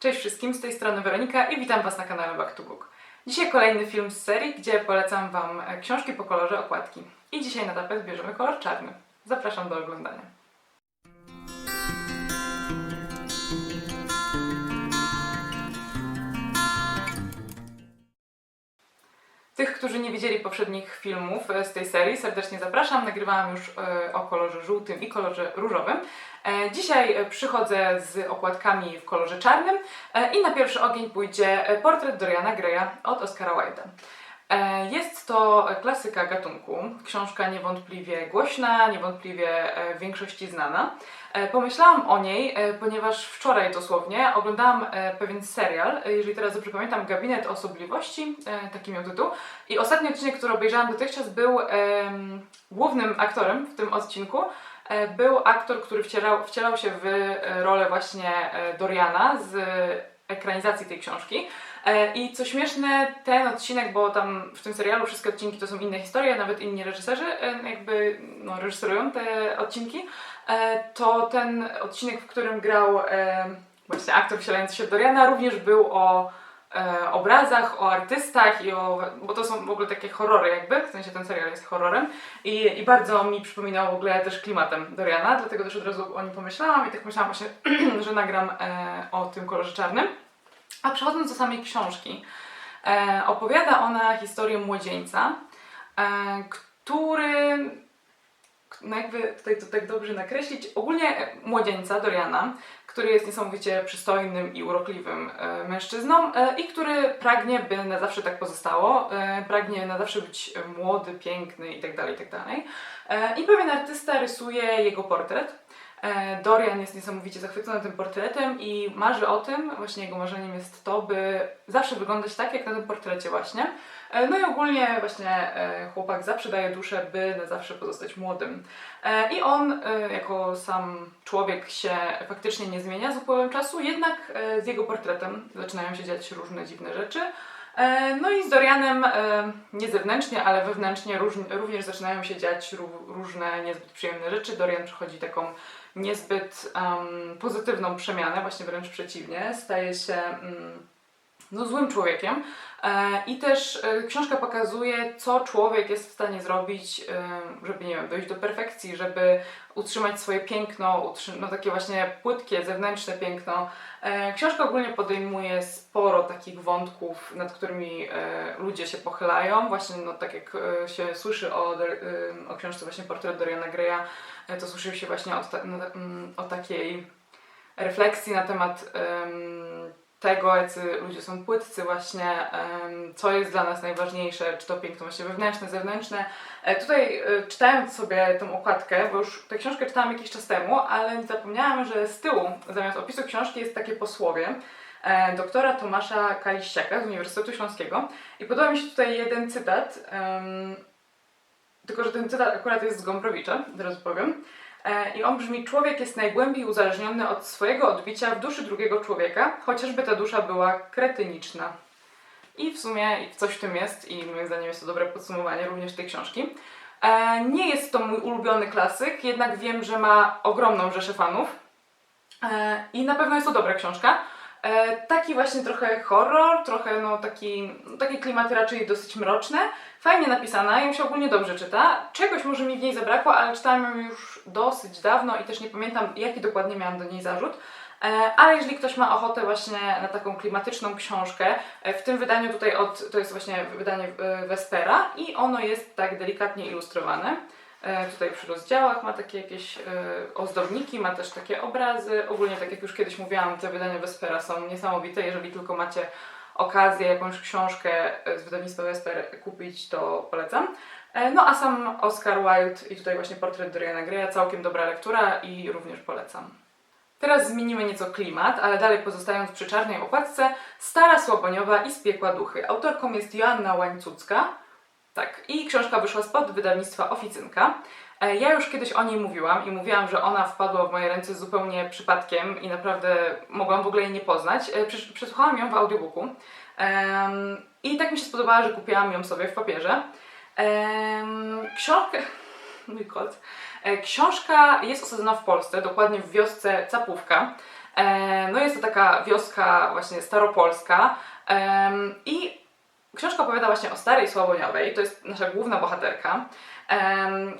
Cześć wszystkim, z tej strony Weronika i witam Was na kanale Back to Book. Dzisiaj kolejny film z serii, gdzie polecam Wam książki po kolorze okładki. I dzisiaj na tapet bierzemy kolor czarny. Zapraszam do oglądania. Tych, którzy nie widzieli poprzednich filmów e, z tej serii, serdecznie zapraszam. Nagrywałam już e, o kolorze żółtym i kolorze różowym. E, Dzisiaj przychodzę z okładkami w kolorze czarnym i na pierwszy ogień pójdzie portret Doriana Greya od Oscara Wilde'a. Jest to klasyka gatunku, książka niewątpliwie głośna, niewątpliwie w większości znana. E, Pomyślałam o niej, e, ponieważ wczoraj dosłownie oglądałam e, pewien serial, jeżeli teraz dobrze pamiętam, Gabinet Osobliwości, taki miał tytuł. I ostatni odcinek, który obejrzałam dotychczas, był em, głównym aktorem w tym odcinku. Był aktor, który wcielał, wcielał się w rolę właśnie Doriana z ekranizacji tej książki. I co śmieszne, ten odcinek, bo tam w tym serialu wszystkie odcinki to są inne historie, nawet inni reżyserzy jakby no, reżyserują te odcinki, to ten odcinek, w którym grał e, właśnie aktor wcielający się w Doriana, również był o e, obrazach, o artystach i o, bo to są w ogóle takie horrory jakby, w sensie ten serial jest horrorem i, i bardzo mi przypominał w ogóle też klimatem Doriana, dlatego też od razu o nim pomyślałam i tak myślałam właśnie, że nagram e, o tym kolorze czarnym. A przechodząc do samej książki, e, opowiada ona historię młodzieńca, e, który, no jakby tutaj to tak dobrze nakreślić, ogólnie młodzieńca Doriana, który jest niesamowicie przystojnym i urokliwym e, mężczyzną e, i który pragnie, by na zawsze tak pozostało, e, pragnie na zawsze być młody, piękny itd. itd. E, I pewien artysta rysuje jego portret. Dorian jest niesamowicie zachwycony tym portretem i marzy o tym, właśnie jego marzeniem jest to, by zawsze wyglądać tak, jak na tym portrecie właśnie. E, No i ogólnie właśnie e, chłopak zawsze daje duszę, by na zawsze pozostać młodym. E, I on, jako sam człowiek, się faktycznie nie zmienia z upływem czasu, jednak z jego portretem zaczynają się dziać różne dziwne rzeczy. No i z Dorianem nie zewnętrznie, ale wewnętrznie również zaczynają się dziać ró- różne niezbyt przyjemne rzeczy. Dorian przechodzi taką niezbyt em, pozytywną przemianę, właśnie wręcz przeciwnie, staje się mm, no, złym człowiekiem. E, I też e, książka pokazuje, co człowiek jest w stanie zrobić, e, żeby, nie wiem, dojść do perfekcji, żeby utrzymać swoje piękno, no takie właśnie płytkie, zewnętrzne piękno. Książka ogólnie podejmuje sporo takich wątków, nad którymi ludzie się pochylają. Właśnie, no tak jak się słyszy o, o książce właśnie Portret Doriana Greya, to słyszy się właśnie o, no, mm, o takiej refleksji na temat em, tego, jacy ludzie są płytcy właśnie, co jest dla nas najważniejsze, czy to piękno właśnie wewnętrzne, zewnętrzne. E, Tutaj e, czytając sobie tą okładkę, bo już tę książkę czytałam jakiś czas temu, ale zapomniałam, że z tyłu zamiast opisu książki jest takie posłowie e, doktora Tomasza Kaliściaka z Uniwersytetu Śląskiego i podoba mi się tutaj jeden cytat, tylko że ten cytat akurat jest z Gombrowicza, teraz powiem. E, I on brzmi: Człowiek jest najgłębiej uzależniony od swojego odbicia w duszy drugiego człowieka, chociażby ta dusza była kretyniczna. I w sumie coś w tym jest, i moim zdaniem jest to dobre podsumowanie również tej książki. E, Nie jest to mój ulubiony klasyk, jednak wiem, że ma ogromną rzeszę fanów. E, I na pewno jest to dobra książka. E, Taki właśnie trochę horror, trochę no taki, takie klimaty raczej dosyć mroczne. Fajnie napisana, ją się ogólnie dobrze czyta. Czegoś może mi w niej zabrakło, ale czytałam ją już dosyć dawno i też nie pamiętam, jaki dokładnie miałam do niej zarzut. E, Ale jeżeli ktoś ma ochotę właśnie na taką klimatyczną książkę, e, w tym wydaniu tutaj od, to jest właśnie wydanie Vespera i ono jest tak delikatnie ilustrowane. E, Tutaj przy rozdziałach ma takie jakieś e, ozdobniki, ma też takie obrazy. Ogólnie, tak jak już kiedyś mówiłam, te wydania Vespera są niesamowite. Jeżeli tylko macie okazję jakąś książkę e, z wydawnictwa Vesper kupić, to polecam. No a sam Oscar Wilde i tutaj właśnie portret Doriana Greya, całkiem dobra lektura i również polecam. Teraz zmienimy nieco klimat, ale dalej pozostając przy czarnej okładce, Stara Słaboniowa i z piekła duchy. Autorką jest Joanna Łańcucka. Tak, i książka wyszła spod wydawnictwa Oficynka. E, Ja już kiedyś o niej mówiłam i mówiłam, że ona wpadła w moje ręce zupełnie przypadkiem i naprawdę mogłam w ogóle jej nie poznać. E, przes- Przesłuchałam ją w audiobooku i tak mi się spodobała, że kupiłam ją sobie w papierze. Książkę... Mój kot. E, Książka jest osadzona w Polsce, dokładnie w wiosce Capówka. No jest to taka wioska właśnie staropolska i książka opowiada właśnie o starej Sławoniowej, to jest nasza główna bohaterka.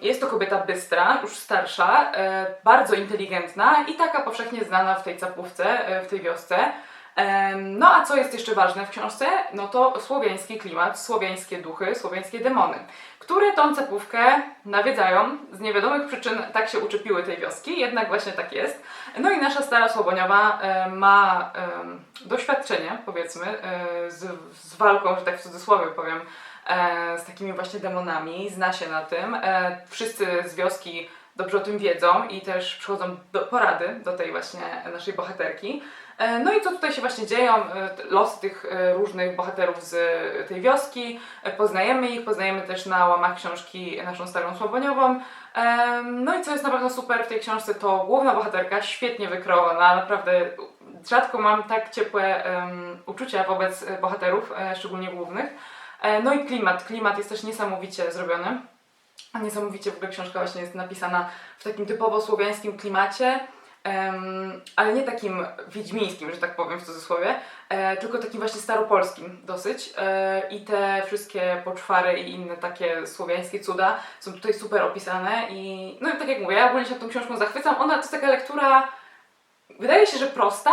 Jest to kobieta bystra, już starsza, e, bardzo inteligentna i taka powszechnie znana w tej capówce, e, w tej wiosce. No a co jest jeszcze ważne w książce? No to słowiański klimat, słowiańskie duchy, słowiańskie demony, które tą capówkę nawiedzają. Z niewiadomych przyczyn tak się uczepiły tej wioski, jednak właśnie tak jest. No i nasza stara Słaboniowa e, ma doświadczenie, powiedzmy, e, z, z walką, że tak w cudzysłowie powiem, e, z takimi właśnie demonami, zna się na tym. E, wszyscy z wioski dobrze o tym wiedzą i też przychodzą do porady do tej właśnie naszej bohaterki. E, No i co tutaj się właśnie dzieją? E, Losy tych e, różnych bohaterów z tej wioski. Poznajemy ich, poznajemy też na łamach książki naszą starą Słaboniową. No i co jest na pewno super w tej książce, to główna bohaterka, świetnie wykreowana, naprawdę rzadko mam tak ciepłe uczucia wobec bohaterów, szczególnie głównych. No i klimat, klimat jest też niesamowicie zrobiony. Niesamowicie w ogóle książka właśnie jest napisana w takim typowo słowiańskim klimacie, em, ale nie takim wiedźmińskim, że tak powiem w cudzysłowie, e, tylko takim właśnie staropolskim dosyć. E, I te wszystkie poczwary i inne takie słowiańskie cuda są tutaj super opisane i no i tak jak mówię, ja ogólnie się tą książką zachwycam. Ona to jest taka lektura, wydaje się, że prosta,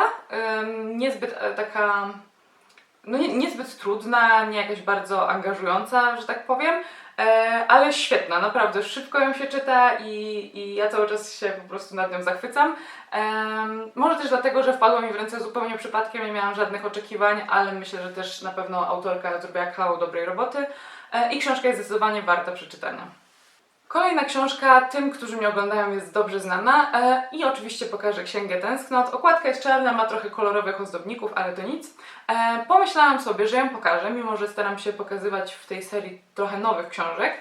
niezbyt e, taka, no nie, niezbyt trudna, nie jakaś bardzo angażująca, że tak powiem, ale świetna, naprawdę szybko ją się czyta i, i ja cały czas się po prostu nad nią zachwycam. Może też dlatego, że wpadła mi w ręce zupełnie przypadkiem, nie miałam żadnych oczekiwań, ale myślę, że też na pewno autorka zrobiła kawał dobrej roboty e, i książka jest zdecydowanie warta przeczytania. Kolejna książka tym, którzy mnie oglądają, jest dobrze znana e, i oczywiście pokażę Księgę Tęsknot. Okładka jest czarna, ma trochę kolorowych ozdobników, ale to nic. E, pomyślałam sobie, że ją pokażę, mimo że staram się pokazywać w tej serii trochę nowych książek,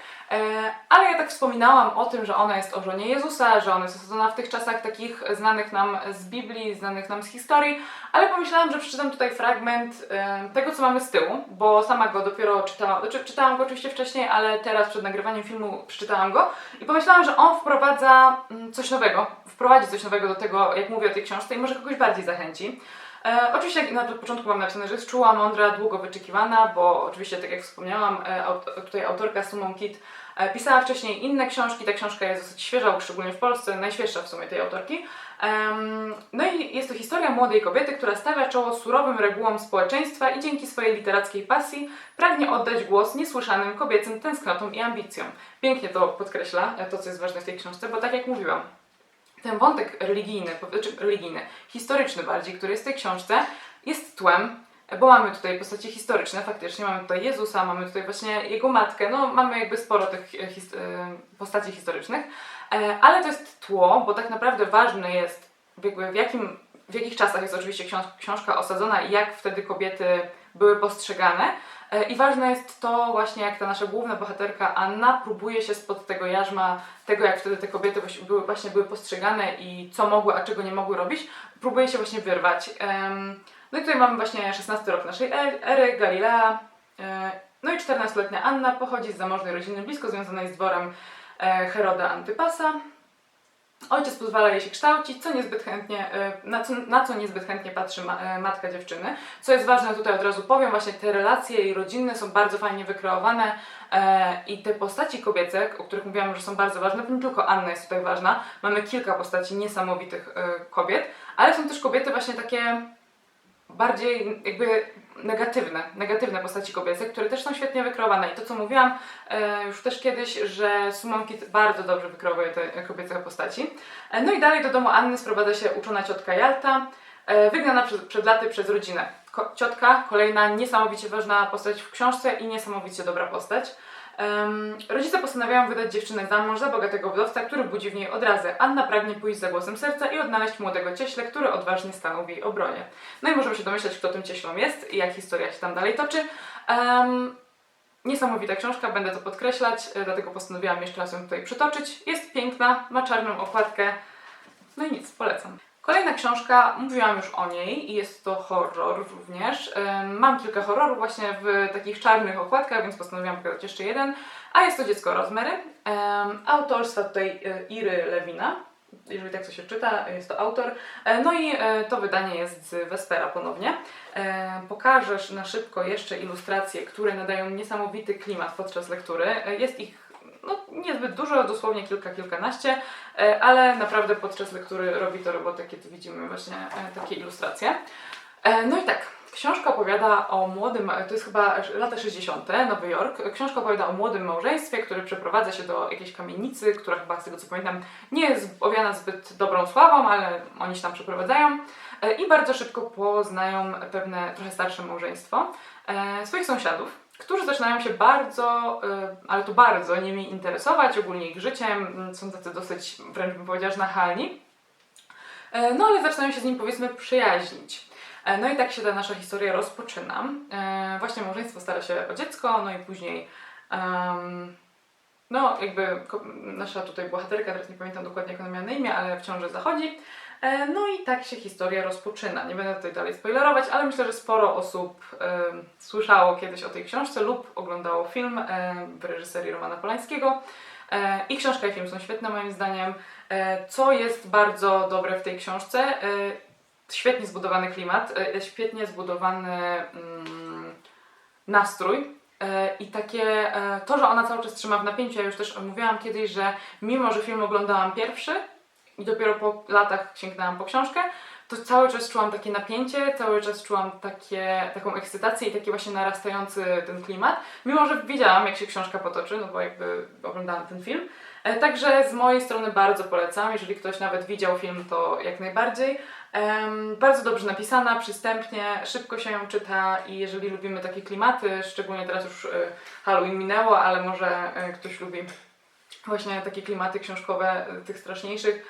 ale ja tak wspominałam o tym, że ona jest o żonie Jezusa, że ona jest osadzona w tych czasach takich znanych nam z Biblii, znanych nam z historii, ale pomyślałam, że przeczytam tutaj fragment e, tego, co mamy z tyłu, bo sama go dopiero czytałam, znaczy czytałam go oczywiście wcześniej, ale teraz przed nagrywaniem filmu przeczytałam go i pomyślałam, że on wprowadza mm, coś nowego, wprowadzi coś nowego do tego, jak mówię o tej książce i może kogoś bardziej zachęci. E, oczywiście jak na początku mam napisane, że jest czuła, mądra, długo wyczekiwana, bo oczywiście tak jak wspomniałam, e, aut, tutaj autorka Sumon Kit e, pisała wcześniej inne książki, ta książka jest dosyć świeża, szczególnie w Polsce, najświeższa w sumie tej autorki. Em, no i jest to historia młodej kobiety, która stawia czoło surowym regułom społeczeństwa i dzięki swojej literackiej pasji pragnie oddać głos niesłyszanym kobiecym tęsknotom i ambicjom. Pięknie to podkreśla, e, to co jest ważne w tej książce, bo tak jak mówiłam, ten wątek religijny, znaczy religijny, historyczny bardziej, który jest w tej książce, jest tłem, bo mamy tutaj postacie historyczne, faktycznie mamy tutaj Jezusa, mamy tutaj właśnie jego matkę, no mamy jakby sporo tych his, e, postaci historycznych, e, ale to jest tło, bo tak naprawdę ważne jest jakby w, jakim, w jakich czasach jest oczywiście książ książka osadzona i jak wtedy kobiety były postrzegane. E, I ważne jest to właśnie, jak ta nasza główna bohaterka Anna próbuje się spod tego jarzma, tego jak wtedy te kobiety były, właśnie były postrzegane i co mogły, a czego nie mogły robić, próbuje się właśnie wyrwać. No i tutaj mamy właśnie 16 rok naszej e- ery, Galilea. e, No i 14-letnia Anna pochodzi z zamożnej rodziny blisko związanej z dworem Heroda Antypasa. Ojciec pozwala jej się kształcić, co niezbyt chętnie, e, na, co, na co niezbyt chętnie patrzy ma, e, matka dziewczyny. Co jest ważne, tutaj od razu powiem, właśnie te relacje jej rodzinne są bardzo fajnie wykreowane e, i te postaci kobiece, o których mówiłam, że są bardzo ważne, nie tylko Anna jest tutaj ważna, mamy kilka postaci niesamowitych e, kobiet, ale są też kobiety właśnie takie bardziej jakby negatywne, negatywne postaci kobiece, które też są świetnie wykreowane. I to, co mówiłam e, już też kiedyś, że Sumon Kit bardzo dobrze wykreowuje te kobiece postaci. E, no i dalej do domu Anny sprowadza się uczona ciotka Jalta, e, wygnana przed, przed laty przez rodzinę. Ko- ciotka, kolejna niesamowicie ważna postać w książce i niesamowicie dobra postać. Em, rodzice postanawiają wydać dziewczynę za mąż za bogatego wdowca, który budzi w niej odrazę. Anna pragnie pójść za głosem serca i odnaleźć młodego cieśle, który odważnie stanął w jej obronie. No i możemy się domyśleć, kto tym cieślą jest i jak historia się tam dalej toczy. Em, niesamowita książka, będę to podkreślać, e, dlatego postanowiłam jeszcze raz ją tutaj przytoczyć. Jest piękna, ma czarną okładkę, no i nic, polecam. Kolejna książka, mówiłam już o niej i jest to horror również. Mam kilka horrorów właśnie w takich czarnych okładkach, więc postanowiłam pokazać jeszcze jeden. A jest to Dziecko Rosemary, em, autorstwa tutaj e, Iry Lewina. jeżeli tak to się czyta, jest to autor. E, No i e, to wydanie jest z Vespera ponownie. Pokażesz na szybko jeszcze ilustracje, które nadają niesamowity klimat podczas lektury. Jest ich no, niezbyt dużo, dosłownie kilka, kilkanaście, e, ale naprawdę podczas lektury robi to robotę, kiedy widzimy właśnie e, takie ilustracje. E, No i tak, książka opowiada o młodym, to jest chyba lata 60., Nowy Jork. Książka opowiada o młodym małżeństwie, które przeprowadza się do jakiejś kamienicy, która chyba z tego co pamiętam nie jest owiana zbyt dobrą sławą, ale oni się tam przeprowadzają i bardzo szybko poznają pewne trochę starsze małżeństwo swoich sąsiadów, którzy zaczynają się bardzo, e, ale to bardzo nimi interesować, ogólnie ich życiem, m, są tacy dosyć, wręcz bym powiedziała, że nachalni. E, No ale zaczynają się z nim powiedzmy przyjaźnić. E, No i tak się ta nasza historia rozpoczyna. E, Właśnie małżeństwo stara się o dziecko, no i później em, no jakby nasza tutaj bohaterka, teraz nie pamiętam dokładnie jak ona miała na imię, ale w ciąży zachodzi. E, No i tak się historia rozpoczyna. Nie będę tutaj dalej spoilerować, ale myślę, że sporo osób em, słyszało kiedyś o tej książce lub oglądało film em, w reżyserii Romana Polańskiego. E, I książka i film są świetne moim zdaniem. E, Co jest bardzo dobre w tej książce? e, Świetnie zbudowany klimat, e, świetnie zbudowany mm, nastrój. e, I takie, e, to, że ona cały czas trzyma w napięciu, ja już też mówiłam kiedyś, że mimo, że film oglądałam pierwszy i dopiero po latach sięgnęłam po książkę, to cały czas czułam takie napięcie, cały czas czułam takie, taką ekscytację i taki właśnie narastający ten klimat, mimo że wiedziałam, jak się książka potoczy, no bo jakby oglądałam ten film. E, Także z mojej strony bardzo polecam, jeżeli ktoś nawet widział film, to jak najbardziej. Em, bardzo dobrze napisana, przystępnie, szybko się ją czyta i jeżeli lubimy takie klimaty, szczególnie teraz już e, Halloween minęło, ale może e, ktoś lubi właśnie takie klimaty książkowe tych straszniejszych,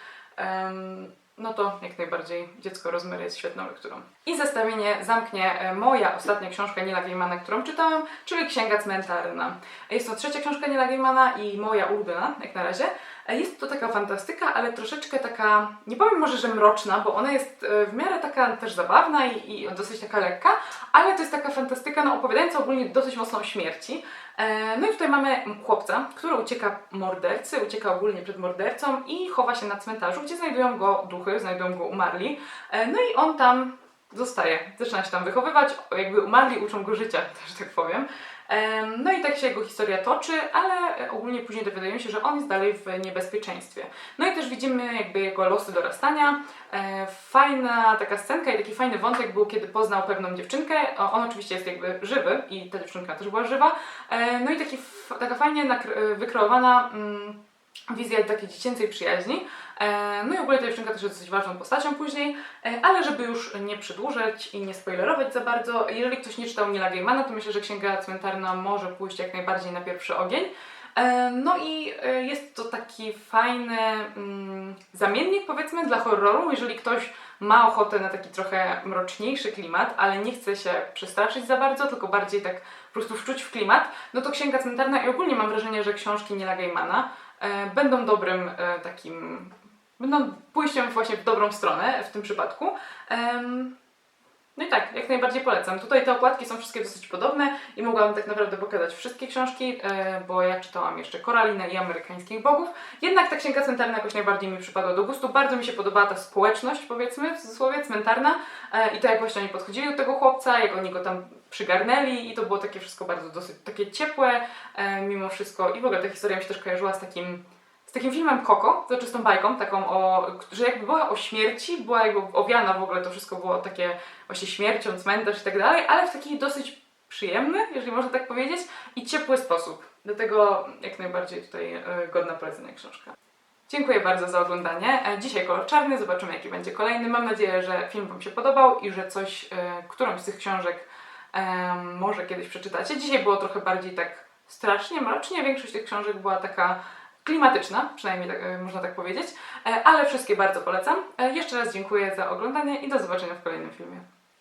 no to jak najbardziej Dziecko Rozmery jest świetną lekturą. I zestawienie zamknie e, moja ostatnia książka Nila Gaimana, którą czytałam, czyli Księga Cmentarna. Jest to trzecia książka Nila Gaimana i moja ulubiona, jak na razie. E, Jest to taka fantastyka, ale troszeczkę taka, nie powiem może, że mroczna, bo ona jest e, w miarę taka też zabawna i, i dosyć taka lekka, ale to jest taka fantastyka, no opowiadająca ogólnie dosyć mocno o śmierci. E, No i tutaj mamy chłopca, który ucieka mordercy, ucieka ogólnie przed mordercą i chowa się na cmentarzu, gdzie znajdują go duchy, znajdują go umarli. No i on tam zostaje, zaczyna się tam wychowywać, jakby umarli uczą go życia, też tak powiem. No i tak się jego historia toczy, ale e, ogólnie później dowiadują się, że on jest dalej w niebezpieczeństwie. No i też widzimy jakby jego losy dorastania. E, Fajna taka scenka i taki fajny wątek był, kiedy poznał pewną dziewczynkę. On oczywiście jest jakby żywy i ta dziewczynka też była żywa. E, No i taki, taka fajnie wykreowana mm, wizja takiej dziecięcej przyjaźni. E, No i ogólnie ta dziewczynka też jest dosyć ważną postacią później, E, ale żeby już nie przedłużać i nie spoilerować za bardzo, jeżeli ktoś nie czytał Nila Gaimana, to myślę, że Księga Cmentarna może pójść jak najbardziej na pierwszy ogień. E, No i jest to taki fajny mm, zamiennik powiedzmy dla horroru, jeżeli ktoś ma ochotę na taki trochę mroczniejszy klimat, ale nie chce się przestraszyć za bardzo, tylko bardziej tak po prostu wczuć w klimat, no to Księga Cmentarna i ogólnie mam wrażenie, że książki Nila Gaimana będą dobrym takim, będą pójściem właśnie w dobrą stronę w tym przypadku. No i tak, jak najbardziej polecam. Tutaj te okładki są wszystkie dosyć podobne i mogłabym tak naprawdę pokazać wszystkie książki, e, bo ja czytałam jeszcze Koralinę i Amerykańskich Bogów. Jednak ta księga cmentarna jakoś najbardziej mi przypadła do gustu. Bardzo mi się podobała ta społeczność, powiedzmy, w cudzysłowie, cmentarna e, i to jak właśnie oni podchodzili do tego chłopca, jak oni go tam przygarnęli i to było takie wszystko bardzo dosyć takie ciepłe e, mimo wszystko i w ogóle ta historia mi się też kojarzyła z takim takim filmem Coco, z czystą bajką, taką o, że jakby była o śmierci, była jakby owiana w ogóle, to wszystko było takie właśnie śmiercią, cmentarz i tak dalej, ale w taki dosyć przyjemny, jeżeli można tak powiedzieć, i ciepły sposób. Dlatego jak najbardziej tutaj e, godna polecenia książka. Dziękuję bardzo za oglądanie. E, Dzisiaj kolor czarny, zobaczymy jaki będzie kolejny. Mam nadzieję, że film Wam się podobał i że coś, e, którąś z tych książek może kiedyś przeczytacie. Dzisiaj było trochę bardziej tak strasznie, mrocznie. Większość tych książek była taka klimatyczna, przynajmniej tak, e, można tak powiedzieć, E, ale wszystkie bardzo polecam. E, Jeszcze raz dziękuję za oglądanie i do zobaczenia w kolejnym filmie.